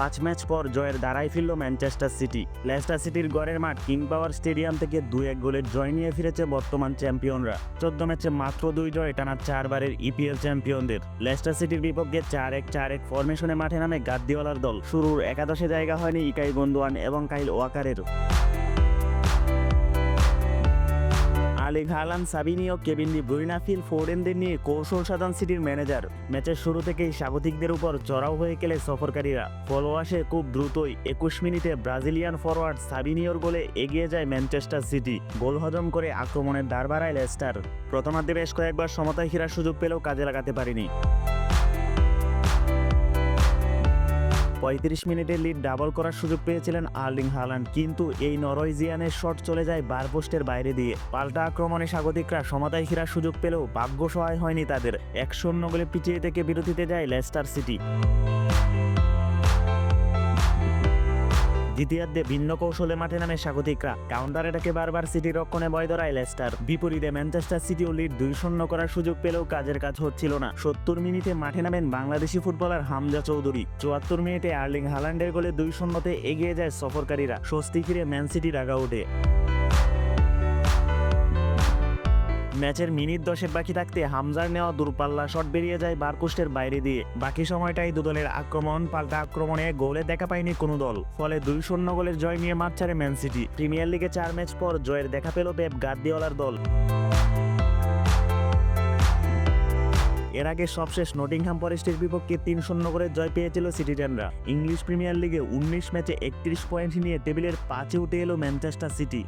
পাঁচ ম্যাচ পর জয়ের দ্বারাই ফিরল ম্যানচেস্টার সিটি। লেস্টার সিটির গড়ের মাঠ কিং পাওয়ার স্টেডিয়াম থেকে দুই এক গোলের জয় নিয়ে ফিরেছে বর্তমান চ্যাম্পিয়নরা। চোদ্দ ম্যাচে মাত্র দুই জয় টানা চারবারের ইপিএল চ্যাম্পিয়নদের। লেস্টার সিটির বিপক্ষে চার এক চার এক ফরমেশনে মাঠে নামে গাদ্দিওয়ালার দল। শুরুর একাদশে জায়গা হয়নি ইকাই গন্দুয়ান এবং কাইল ওয়াকারেরও। আলিক Haaland Savinho Kevin De Bruyne Phil ফোরেনদের নিয়ে কৌশল সাধন সিটির ম্যানেজার। ম্যাচের শুরু থেকেই স্বাগতিকদের উপর চড়াও হয়ে গেলে সফরকারীরা। ফলো আসে খুব দ্রুতই একুশ মিনিটে ব্রাজিলিয়ান ফরওয়ার্ড সাবিনিওর গোলে এগিয়ে যায় ম্যানচেস্টার সিটি। গোল হজম করে আক্রমণের দ্বার বাড়ায় লেস্টার। প্রথমার্ধে বেশ কয়েকবার সমতায় ফেরার সুযোগ পেলেও কাজে লাগাতে পারেনি। পঁয়ত্রিশ মিনিটে লিড ডাবল করার সুযোগ পেয়েছিলেন আর্লিং হালান্ড। কিন্তু এই নরওয়েজিয়ানের শট চলে যায় বার পোস্টের বাইরে দিয়ে। পাল্টা আক্রমণে স্বাগতিকরা সমাদায় ফেরার সুযোগ পেলেও ভাগ্য সহায় হয়নি তাদের। এক শূন্য গোলে পিছিয়ে থেকে বিরতিতে যায় লেস্টার সিটি। দ্বিতীয়ার্ধে ভিন্ন কৌশলে মাঠে নামে স্বাগতিকরা। কাউন্টার এটাকে বারবার সিটি রক্ষণে বয় ধরায় লেস্টার। বিপরীতে ম্যানচেস্টার সিটি লিড দুই শূন্য করার সুযোগ পেলেও কাজের কাজ হচ্ছিল না। সত্তর মিনিটে মাঠে নামেন বাংলাদেশি ফুটবলার হামজা চৌধুরী। চুয়াত্তর মিনিটে আর্লিং হালান্ডের গোলে দুই শূন্যতে এগিয়ে যায় সফরকারীরা। স্বস্তি ফিরে ম্যান সিটি রাগা ওঠে ম্যাচের মিনিট দশের বাকি থাকতে হামজার নেওয়া দূরপাল্লা শট বেরিয়ে যায় বারপোস্টের বাইরে দিয়ে। বাকি সময়টাই দুদলের আক্রমণ, পাল্টা আক্রমণে গোলে দেখা পায়নি কোনো দল। ফলে দুই শূন্য গোলের জয় নিয়ে মাঠ ছাড়ে ম্যান সিটি। প্রিমিয়ার লিগে চার ম্যাচ পর জয়ের দেখা পেল পেপ গার্দিওলার দল। এর আগে সবশেষ নটিংহাম ফরেস্টের বিপক্ষে তিন শূন্য করে জয় পেয়েছিল সিটিজেনরা। ইংলিশ প্রিমিয়ার লিগে উনিশ ম্যাচে একত্রিশ পয়েন্ট নিয়ে টেবিলের পাঁচে উঠে এলো ম্যানচেস্টার সিটি।